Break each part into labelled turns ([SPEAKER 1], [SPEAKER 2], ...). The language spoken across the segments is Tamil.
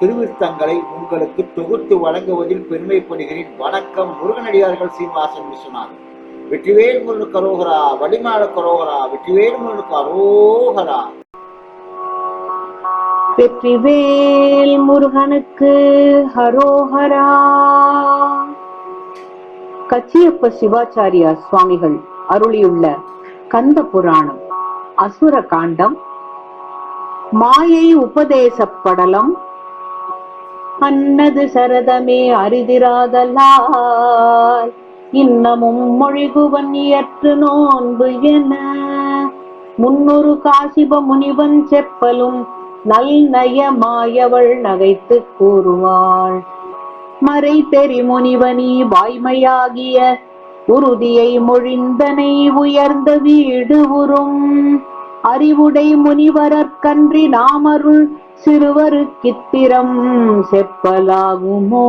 [SPEAKER 1] திருவிருத்தங்களை உங்களுக்கு தொகுத்து வழங்குவதில் பெருமைப்படுகிறேன். வணக்கம் முருகனடியார்கள் சீனிவாசன் விஸ்வநாதன் வெற்றிவேல் முருகனுக்கு கரோகரா வடிமால கரோகரா வெற்றிவேல் முருகனுக்கு கரோகரா
[SPEAKER 2] வெற்றிவேல் முருகனுக்கு ஹரோஹரா கச்சியப்ப சிவாச்சாரியா சுவாமிகள் அருளியுள்ள கந்த புராணம் அசுர காண்டம் மாயை உபதேசப்படலம் அன்னது சரதமே அரிதிராதலால் இன்னமும் மொழிகுவன் இயற்று நோன்பு என முன்னொரு காசிப முனிவன் செப்பலும் நல் நயமாயவள் நகைத்து கூறுவாள். மறை தெரி முனிவனி வாய்மையாகிய உறுதியை மொழிந்தனை உயர்ந்த வீடு உறும். அறிவுடை முனிவரற்கன்றி நாமருள் சிறுவரு கித்திரம் செப்பலாகுமோ?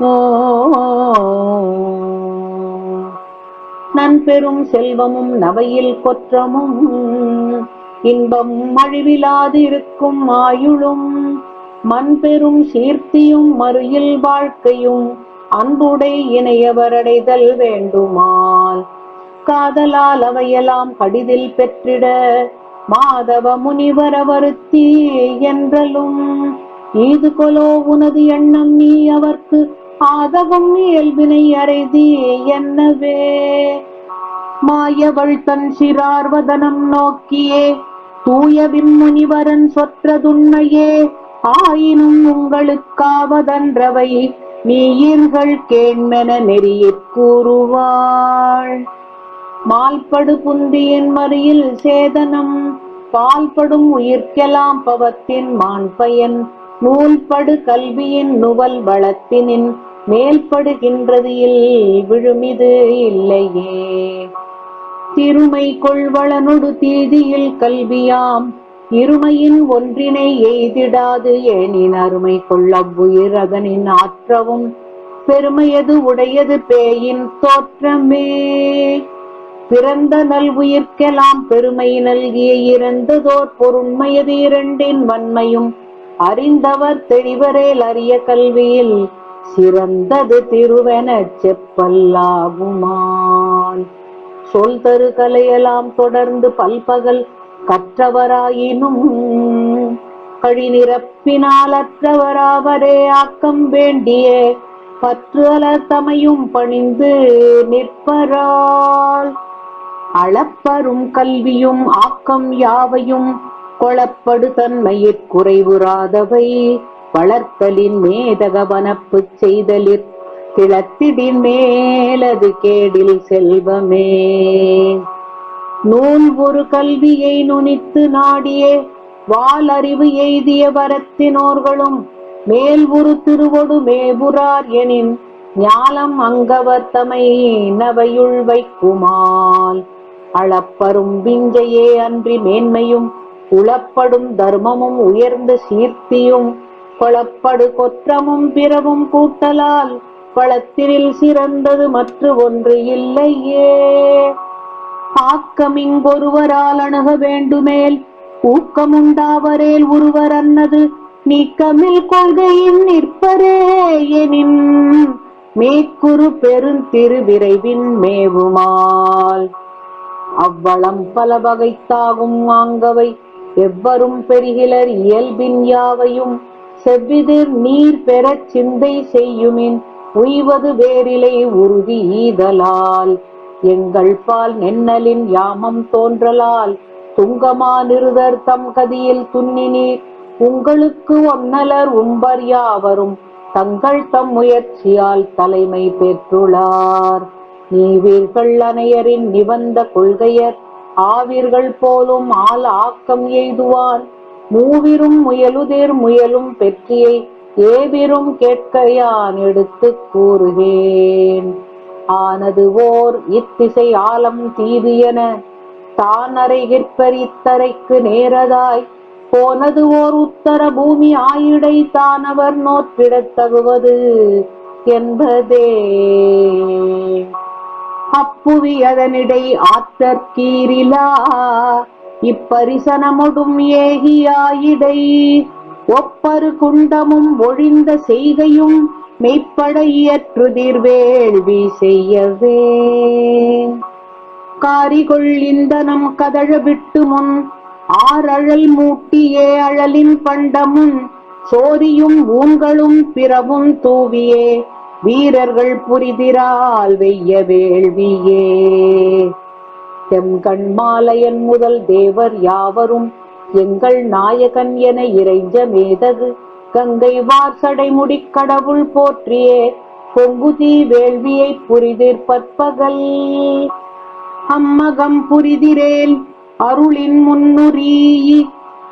[SPEAKER 2] ஓ. நன்பெரும் செல்வமும் நவையில் கொற்றமும் இன்பம் அழிவிலாதிருக்கும் ஆயுளும் மண்பெரும் சீர்த்தியும் மறுயில் வாழ்க்கையும் அன்புடை இணையவரடைதல் வேண்டுமால் காதலால் அவையெல்லாம் கடிதில் பெற்றிட மாதவ முனிவர வருத்தி என்றலும் இது கொலோ உனது எண்ணம் நீ அவர்க்கு ஆதகம் இயல்பினை அறைதி என்னவே? மாயவள் தன் சிறார்வதனம் நோக்கியே தூய விம்முனிவரன் சொற்றதுண்மையே ஆயினும் உங்களுக்காவதன்றவை நீயிர்கள் கேண்மென நெறியிற் கூறுவாள். மால்படு புந்தியின் மறியில் சேதனம் பால்படும் உயிர்க்கெல்லாம் பவத்தின் மான்பயன் நூல்படு கல்வியின் நுவல் வளத்தினின் மேல்படுகின்றது இல் விழுமிது இல்லையே. திருமை கொள்வளனொடு தீதியில் கல்வியாம் இருமையின் ஒன்றினை எய்திடாது ஏனின் அருமை கொள்ளவ்வுயிர் அதனின் ஆற்றவும் பெருமையது உடையது பேயின் தோற்றமே. பிறந்த நல் உயிர்க்கெல்லாம் பெருமை நல்கிய இறந்ததோர் பொருண்மையது இரண்டின் வன்மையும் அறிந்தவர் தெளிவரேல் அறிய கல்வியில் சிறந்தது திருவெனச் செப்பல்லாகுமான். சொல் தரு கலையெல்லாம் தொடர்ந்து பல்பகல் கற்றவராயினும் கழி நிரப்பினால் அற்றவராவரே ஆக்கம் வேண்டிய பற்று அலர் தமையும் பணிந்து நிற்பராள் அளப்பரும் கல்வியும் ஆக்கம் யாவையும் கொளப்படு தன்மையிற் குறைவுறாதவை. வளர்த்தலின் மேதகவனப்புச் செய்தலிற் கிளத்திடின் மேலது கேடில் செல்வமே. நூல் ஒரு கல்வியை நுனித்து நாடியே வால் அறிவு எய்திய வரத்தினோர்களும் மேல் ஒரு திருவொடு மேபுரார் எனின் ஞாலம் அங்கவர் தமை நவையுள் வைக்குமால். அளப்பரும் விஞ்சையே அன்றி மேன்மையும் உளப்படும் தர்மமும் உயர்ந்த சீர்த்தியும் கொளப்படு கொற்றமும் பிறவும் கூட்டலால் பழத்தினில் சிறந்தது மற்ற ஒன்று இல்லையே. ஆக்கமிங்கொருவரால் அணுக வேண்டுமேல் ஊக்கமுண்டாவரேல் ஒருவர் அன்னது நீக்கமில் கொள்கையின் நிற்பரே எனின் மேற்குறு பெருந்திரு விரைவின் மேவுமால். அவ்வளம் பல வகைத்தாகும் வாங்கவை எவ்வரும் பெருகிலர் இயல்பின் யாவையும். செவ்விதிர் நீர் பெறச் சிந்தை செய்யுமின். உய்வது வேறிலை உறுதி ஈதலால். எங்கள் பால் நென்னலின் யாமம் தோன்றலால். துங்கமா நிறுதர் தம் கதியில் துன்னினீர் உங்களுக்கு ஒன்னலர் உம்பர் யாவரும். தங்கள் தம் முயற்சியால் தலைமை பெற்றுள்ளார் நீவீர்கள் அனையரின் நிபந்த கொள்கையர் ஆவீர்கள் போலும் ஆள் ஆக்கம் எய்துவான் மூவிரும் முயலுதேர் முயலும் பெற்றியை ஏவிரும் கேட்க யான் எடுத்துக் கூறுகேன். ஆனது ஓர் இத்திசை ஆலம் தீது என தான் அறைகிற்பரித்தரைக்கு நேரதாய். போனது ஓர் உத்தர பூமி ஆயிடை தானவர் நோற்றிடத் தகுவது என்பதே. அப்புவி அதனிடை ஆற்றற்கீரிலா இப்பரிசனமொடும் ஏகியாயிடை. ஒப்பரு குண்டமும் ஒழிந்த செய்கையும் மெய்ப்பட இயற்றுதிர் வேள்வி செய்யவே காரிகொள் இந்தனம் கதழ விட்டு முன் ஆறழல் மூட்டியே அழலின் பண்டமும் சோதியும் ஊங்களும் பிறவும் தூவியே. வீரர்கள் புரிதிரால் வெய்ய வேள்வியே. செம்கண் மாலையன் முதல் தேவர் யாவரும் எங்கள் நாயகன் என இறைஞ்ச மேதகு கங்கை வார்சடை முடிக்கடவுள் போற்றியே. பொங்குதி வேள்வியை புரிதிர் பற்பகல். அம்மகம் புரிதிரேல் அருளின் முன்னுரீ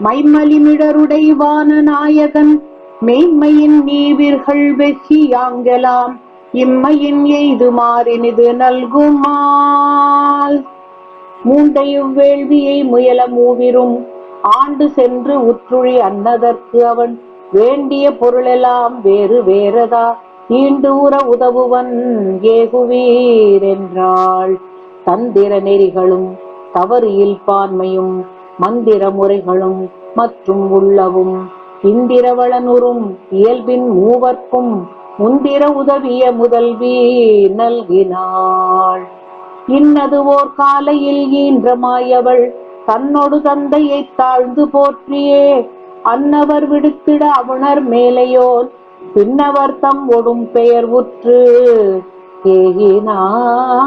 [SPEAKER 2] மைமலிமிடருடை வானநாயகன் மெய்மையின் நீவிர்கள் வெகியாங்கலாம் இம்மையின் எய்துமாறினிது நல்குமால். மூண்டையும் வேள்வியை முயல மூவிரும் ஆண்டு சென்று உற்றுழி அன்னதற்கு அவன் வேண்டிய பொருளெல்லாம் வேறு வேறதா ஈண்டு உற உதவுவன் ஏகுவீர் என்றாள். தந்திர நெறிகளும் தவறு இல்பான்மையும் மந்திர முறைகளும் மற்றும் உள்ளவும் இந்திரவளனுறும் இயல்பின் மூவர்க்கும் முந்திர உதவிய முதல்வி நல்கினாள். இன்னது ஓர் காலையில் ஈன்றமாயவள் தன்னொடு தந்தையை தாழ்ந்து போற்றியே. அன்னவர் விடுத்திட அவுணர் மேலையோர் பின்னவர் தம் ஒடும் பெயர் உற்று ஏகினார்